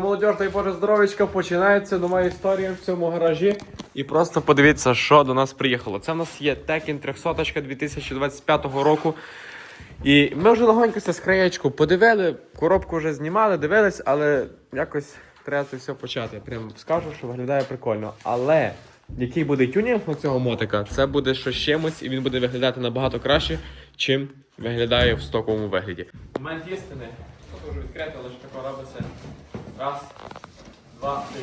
Молодь, дай Боже здоровечка, починається нова історія в цьому гаражі. І просто подивіться, що до нас приїхало. Це в нас є Tekken 300 2025 року. І ми вже легонько це з краєчку подивили, коробку вже знімали, дивились, але якось треба це все почати. Прям скажу, що виглядає прикольно. Але який буде тюнінг у цього мотика, це буде щось чимось, і він буде виглядати набагато краще, чим виглядає в стоковому вигляді. Момент істини. Тут вже відкрите, лише тако робиться. Раз, два, три.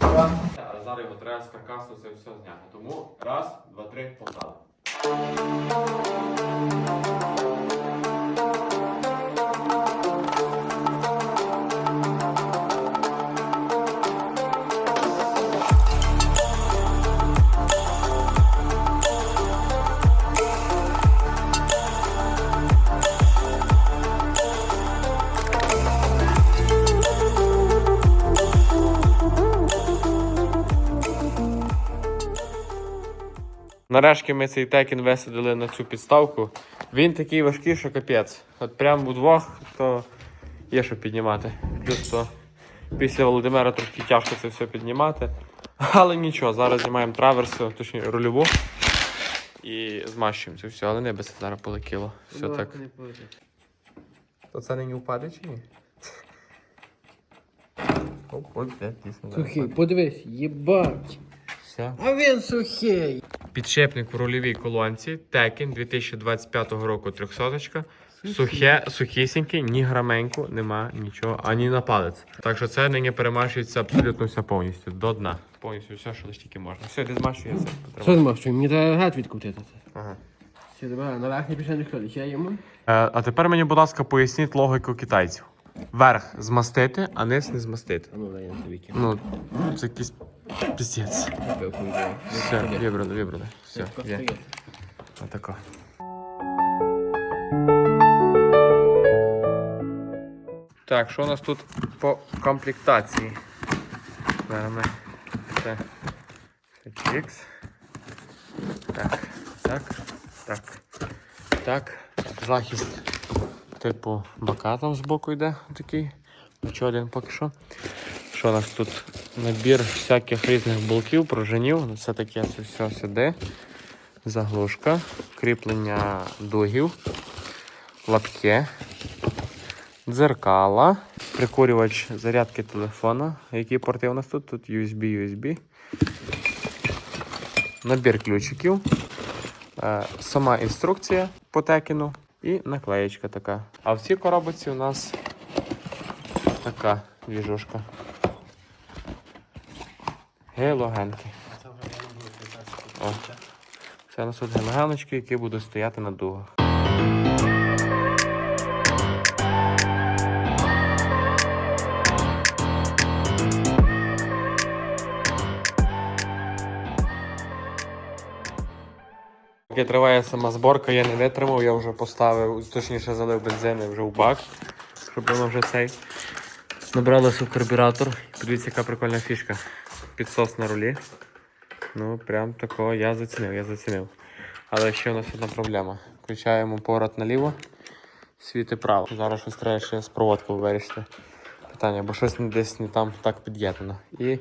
А зараз його треба з каркасу це все зняти. Тому раз, два, три, погнали. Нарешті ми цей текен висадили на цю підставку. Він такий важкий, що капець. От прям удвох, то є що піднімати. Плюс то після Володимира трошки тяжко це все піднімати. Але нічого, зараз знімаємо траверсу, точніше рульову. І змащуємо це все, але не без зараз полетіло. Все так. То це нині впаде чи ні? Оп, ой, блядь, дійсно. Сухий, подивись, їбать. Все. А він сухий. Підшипник в рульовій колонці Tekken 2025 року 300 Сухе, сухісінький, ні граменьку, нема нічого, ані на палець. Так що це нині перемащується абсолютно все повністю, до дна. Повністю все, що лише тільки можна. Все, де змащується. Що ти? Мені треба гад відкрутити. Ага. Все, добре, на верхній пішли ходить, я йому. Е, а тепер мені, будь ласка, поясніть логіку китайців. Верх змастити, а низ не змастити. А ну дай я тобі кину. Ну, це якийсь піздець. Все, вибрали, вибрали. Все, є. Отако. Так, що у нас тут по комплектації? Це, це. Так, так, так, так. Захист типу бока там збоку йде такий. Нічого один поки що. Що у нас тут? Набір всяких різних болтів, пружинів. Ну, Це таке це все сюди. Заглушка, кріплення дугів, лапки, дзеркала, прикурювач зарядки телефона. Які порти у нас тут? Тут USB, USB. Набір ключиків. е, Сама інструкція по текіну і наклеєчка така. А в цій коробці у нас така двіжушка. Гелогенки. О. Це у нас тут гелогеночки, які будуть стояти на дугах. Поки триває сама зборка, я не витримав, я вже поставив, точніше залив бензин вже в бак, щоб воно вже цей. Набралося в карбюратор. Подивіться, яка прикольна фішка. Підсос на рулі. Ну, прям такого я зацінив, я зацінив. Але ще у нас одна проблема. Включаємо пород наліво, світи право. Зараз щось треба ще з проводкою вирішити. Питання, бо щось десь не там так під'єднано. І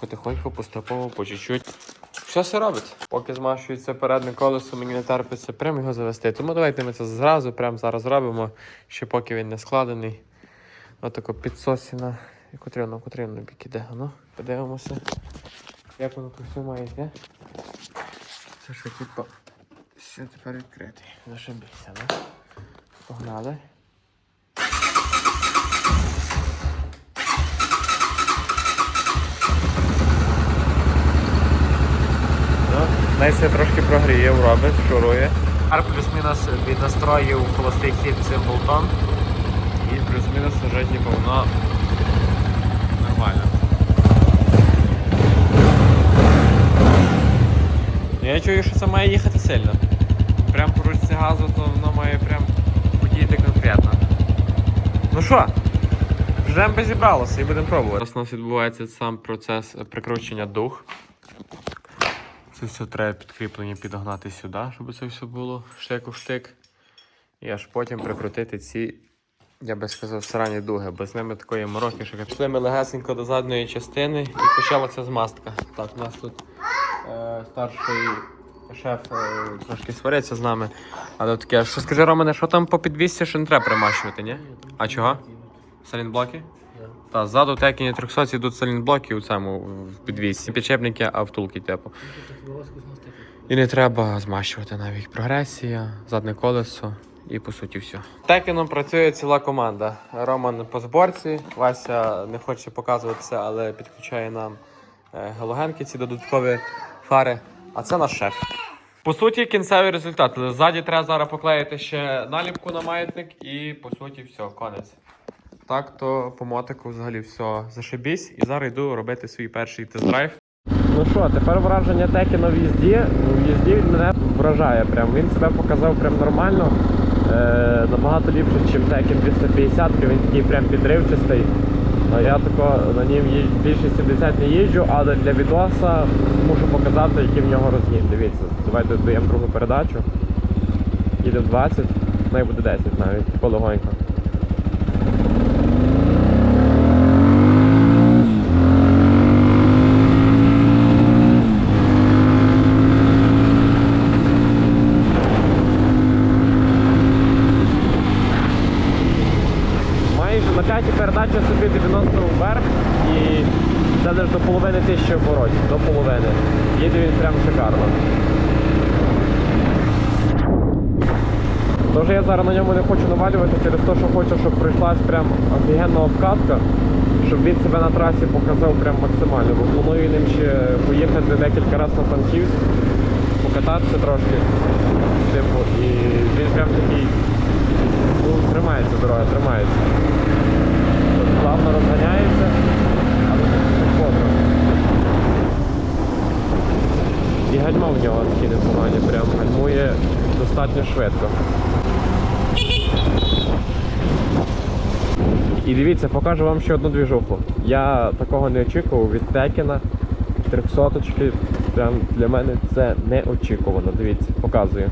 потихоньку, поступово, по чуть-чуть. Що все робить? Поки змащується переднє колесо, мені не терпиться прямо його завести. Тому давайте ми це зразу, прямо зараз зробимо, ще поки він не складений. Отако підсосіна. І котрий воно бік іде. Ну, подивимося. Як воно тут все має йти. Це що, типу, все тепер відкритий. Зашибися, ну. Погнали. Ну, трошки прогріє, робить, шурує. Ар плюс-мінус від настроїв холостий хід цим болтом. І плюс-мінус лежить ніби воно нормально. Я чую, що це має їхати сильно. Прям по ручці газу, то воно має прям подіяти конкретно. Ну що, вже зібралося і будемо пробувати. Зараз у нас відбувається сам процес прикручення дух. Це все треба підкріплення підогнати сюди, щоб це все було штик у штик. І аж потім прикрутити ці, я би сказав, срані дуги, бо з ними такої мороки, що пішли ми легесенько до задньої частини і почалася змастка. Так, у нас тут е, старший шеф е, трошки свариться з нами. Але таке, що скажи, Романе, що там по підвісці, що не треба примащувати, ні? А чого? Салінблоки? Та, ззаду в Текіні 300 йдуть салінблоки у цьому в підвісці. Підчепники, а втулки, типу. І не треба змащувати навіть прогресія, задне колесо і по суті все. Текіном працює ціла команда. Роман по зборці, Вася не хоче показуватися, але підключає нам е, галогенки, ці додаткові фари. А це наш шеф. По суті, кінцевий результат. Ззаді треба зараз поклеїти ще наліпку на маятник і по суті все, конець. Так, то по мотику взагалі все зашибісь. І зараз йду робити свій перший тест-драйв. Ну що, тепер враження Текіна в їзді. В їзді він мене вражає. Прям. Він себе показав прям нормально. Е, набагато ліпше, ніж Текін 250, він такий прям підривчастий. А я тако на нім більше 70 не їжджу, але для відоса мушу показати, який в нього розгін. Дивіться, давайте даємо другу передачу. Їдемо 20, ну і буде 10 навіть, полегонько. На п'ятій передачі собі 90 вверх і це десь до половини тисячі оборотів, до половини. Їде він прям шикарно. Тож я зараз на ньому не хочу навалювати через те, що хочу, щоб пройшлась прям офігенна обкатка, щоб він себе на трасі показав прям максимально. Бо планую ним ще поїхати декілька разів на Франківськ, покататися трошки. Типу, і він прям такий тримається дорога, тримається. Тобто Плавно розганяється, але бодро. І гальма в нього такі непогані, прям гальмує достатньо швидко. І дивіться, покажу вам ще одну двіжуху. Я такого не очікував від Текіна. Трьохсоточки. Прям для мене це неочікувано. Дивіться, показую.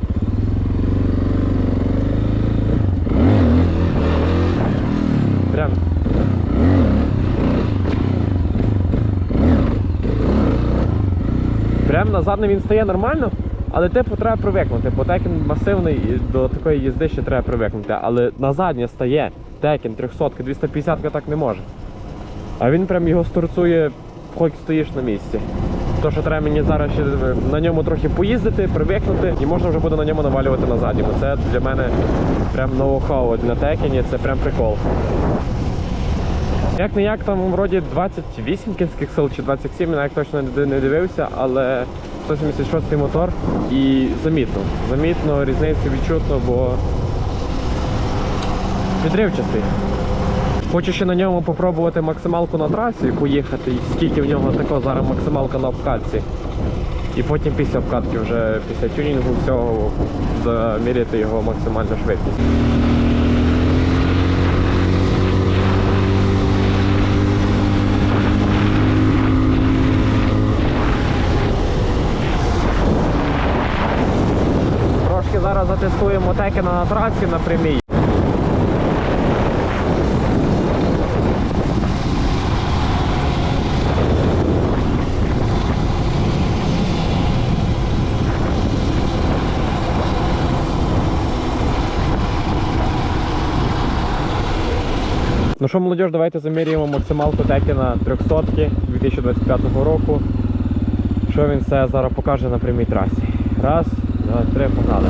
Прям. Прям на він стає нормально, але типу треба привикнути. Бо Текен масивний і до такої їзди ще треба привикнути. Але на заднє стає Текен 300 250 так не може. А він прям його сторцує, хоч стоїш на місці. То, що треба мені зараз ще на ньому трохи поїздити, привикнути, і можна вже буде на ньому навалювати на задньому. Це для мене прям ноу-хау на Текені, це прям прикол. Як не як там вроді 28 кінських сил чи 27, я як точно не дивився, але 176 мотор і замітно. Замітно різницю відчутно, бо підривчастий. Хочу ще на ньому попробувати максималку на трасі, поїхати, і скільки в нього тако зараз максималка на обкатці. І потім після обкатки вже після тюнінгу всього заміряти його максимальну швидкість. Затестуємо текена на трасі на прямій. Ну що, молодіж, давайте замірюємо максималку Текіна 300 2025 року. Що він все зараз покаже на прямій трасі. Раз, два, три, погнали.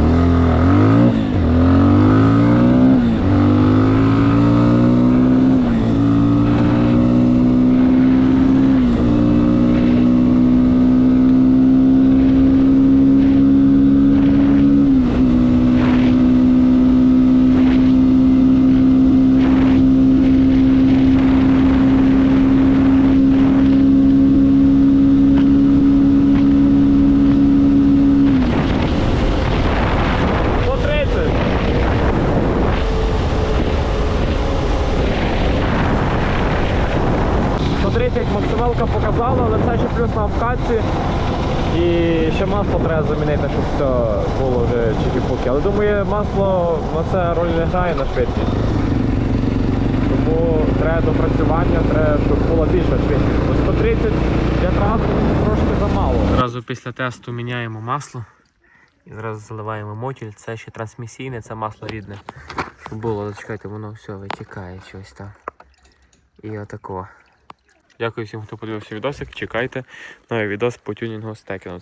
По 30. 30 максималка показала, але це ще плюс на обкатці. І ще масло треба замінити, щоб все було вже чики-пуки. Але думаю, масло на це роль не грає на швидкість. Тому треба допрацювання, треба, щоб була більша швидкість. Бо 130 для транспорту трошки замало. Зразу після тесту міняємо масло і зразу заливаємо мотіль. Це ще трансмісійне, це масло рідне. Щоб було, чекайте, воно все витікає щось там. І отако. Дякую всім, хто подивився відосик. Чекайте новий відос по тюнінгу стекіну.